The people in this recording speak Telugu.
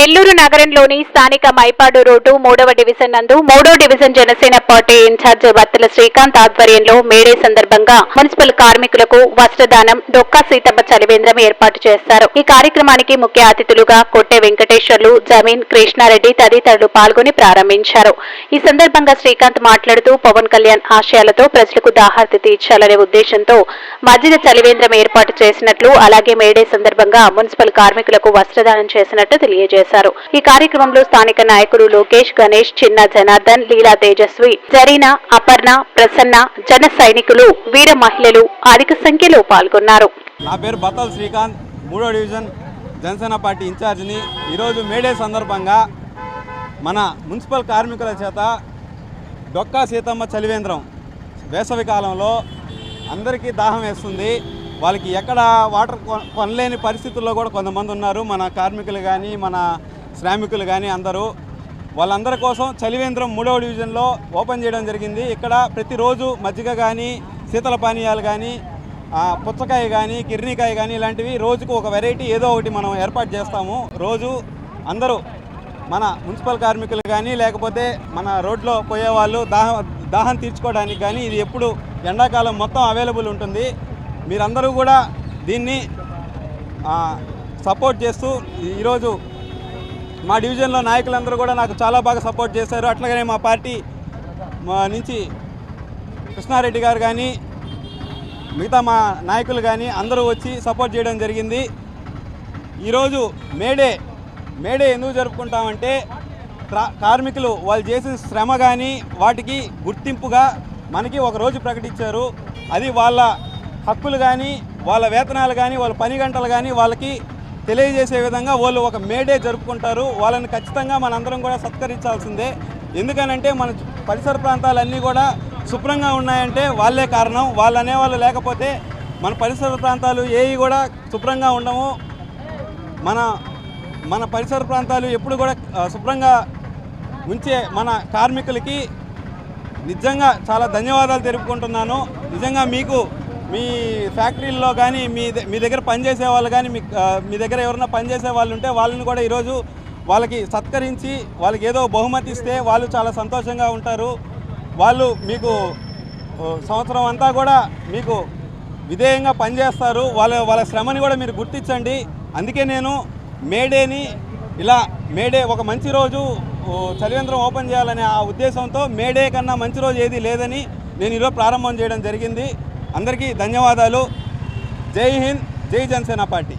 నెల్లూరు నగరంలోని స్థానిక మైపాడు రోడ్డు మూడవ డివిజన్ నందు మూడో డివిజన్ జనసేన పార్టీ ఇన్ఛార్జ్ భర్తల శ్రీకాంత్ ఆధ్వర్యంలో మేడే సందర్భంగా మున్సిపల్ కార్మికులకు వస్త్రదానం డొక్కా సీతమ్మ చలివేంద్రం ఏర్పాటు చేశారు ఈ కార్యక్రమానికి ముఖ్య అతిథులుగా కొట్టె వెంకటేశ్వర్లు జమీన్ కృష్ణారెడ్డి తదితరులు పాల్గొని ప్రారంభించారు. ఈ సందర్భంగా శ్రీకాంత్ మాట్లాడుతూ పవన్ కళ్యాణ్ ఆశయాలతో ప్రజలకు దాహార్తి తీర్చాలనే ఉద్దేశంతో మధ్యద చలివేంద్రం ఏర్పాటు చేసినట్లు అలాగే మేడే సందర్భంగా మున్సిపల్ కార్మికులకు వస్త్రదానం చేసినట్టు తెలియజేశారు. ఈ కార్యక్రమంలో స్థానిక నాయకులు లోకేష్ గణేష్ చిన్న జనార్దన్ లీలా తేజస్వి జరీనా అపర్ణ ప్రసన్న జన సైనికులు వీర మహిళలు అధిక సంఖ్యలో పాల్గొన్నారు. నా పేరు బతల్ శ్రీకాంత్ మూడో డివిజన్ జనసేన పార్టీ ఇన్ఛార్జిని. ఈరోజు మేడే సందర్భంగా మన మున్సిపల్ కార్మికుల చేత డొక్కా సీతమ్మ చలివేంద్రం వేసవి కాలంలో అందరికీ దాహం వేస్తుంది. వాళ్ళకి ఎక్కడ వాటర్ కొనలేని పరిస్థితుల్లో కూడా కొంతమంది ఉన్నారు. మన కార్మికులు కానీ మన శ్రామికులు కానీ అందరూ. వాళ్ళందరి కోసం చలివేంద్రం మూడవ డివిజన్లో ఓపెన్ చేయడం జరిగింది. ఇక్కడ ప్రతిరోజు మజ్జిగ కానీ శీతల పానీయాలు కానీ పుచ్చకాయ కానీ కిర్నీకాయ కానీ ఇలాంటివి రోజుకు ఒక వెరైటీ ఏదో ఒకటి మనం ఏర్పాటు చేస్తాము. రోజు అందరూ మన మున్సిపల్ కార్మికులు కానీ లేకపోతే మన రోడ్లో పోయేవాళ్ళు దాహం దాహం తీర్చుకోవడానికి కానీ ఇది ఎప్పుడు ఎండాకాలం మొత్తం అవైలబుల్ ఉంటుంది. మీరందరూ కూడా దీన్ని సపోర్ట్ చేస్తూ ఈరోజు మా డివిజన్లో నాయకులందరూ కూడా నాకు చాలా బాగా సపోర్ట్ చేశారు. అట్లాగనే మా పార్టీ మా నుంచి కృష్ణారెడ్డి గారు కానీ మిగతా మా నాయకులు కానీ అందరూ వచ్చి సపోర్ట్ చేయడం జరిగింది. ఈరోజు మేడే మేడే ఎందుకు జరుపుకుంటామంటే కార్మికులు వాళ్ళు చేసిన శ్రమ కానీ వాటికి గుర్తింపుగా మనకి ఒక రోజు ప్రకటించారు. అది వాళ్ళ హక్కులు కానీ వాళ్ళ వేతనాలు కానీ వాళ్ళ పని గంటలు కానీ వాళ్ళకి తెలియజేసే విధంగా వాళ్ళు ఒక మేడే జరుపుకుంటారు. వాళ్ళని ఖచ్చితంగా మనందరం కూడా సత్కరించాల్సిందే. ఎందుకనంటే మన పరిసర ప్రాంతాలన్నీ కూడా శుభ్రంగా ఉన్నాయంటే వాళ్ళే కారణం. వాళ్ళు అనేవాళ్ళు లేకపోతే మన పరిసర ప్రాంతాలు ఏవి కూడా శుభ్రంగా ఉండవు. మన మన పరిసర ప్రాంతాలు ఎప్పుడు కూడా శుభ్రంగా ఉంచే మన కార్మికులకి నిజంగా చాలా ధన్యవాదాలు తెలుపుకుంటున్నాను. నిజంగా మీకు మీ ఫ్యాక్టరీల్లో కానీ మీ మీ దగ్గర పనిచేసే వాళ్ళు కానీ మీ మీ దగ్గర ఎవరైనా పనిచేసే వాళ్ళు ఉంటే వాళ్ళని కూడా ఈరోజు వాళ్ళకి సత్కరించి వాళ్ళకి ఏదో బహుమతి ఇస్తే వాళ్ళు చాలా సంతోషంగా ఉంటారు. వాళ్ళు మీకు సంవత్సరం అంతా కూడా మీకు విధేయంగా పనిచేస్తారు. వాళ్ళ వాళ్ళ శ్రమని కూడా మీరు గుర్తించండి. అందుకే నేను మేడేని ఇలా మేడే ఒక మంచి రోజు చలివేంద్రం ఓపెన్ చేయాలనే ఆ ఉద్దేశంతో మేడే కన్నా మంచి రోజు ఏది లేదని నేను ఈరోజు ప్రారంభం చేయడం జరిగింది. అందరికీ ధన్యవాదాలు. జై హింద్ జై జనసేన పార్టీ.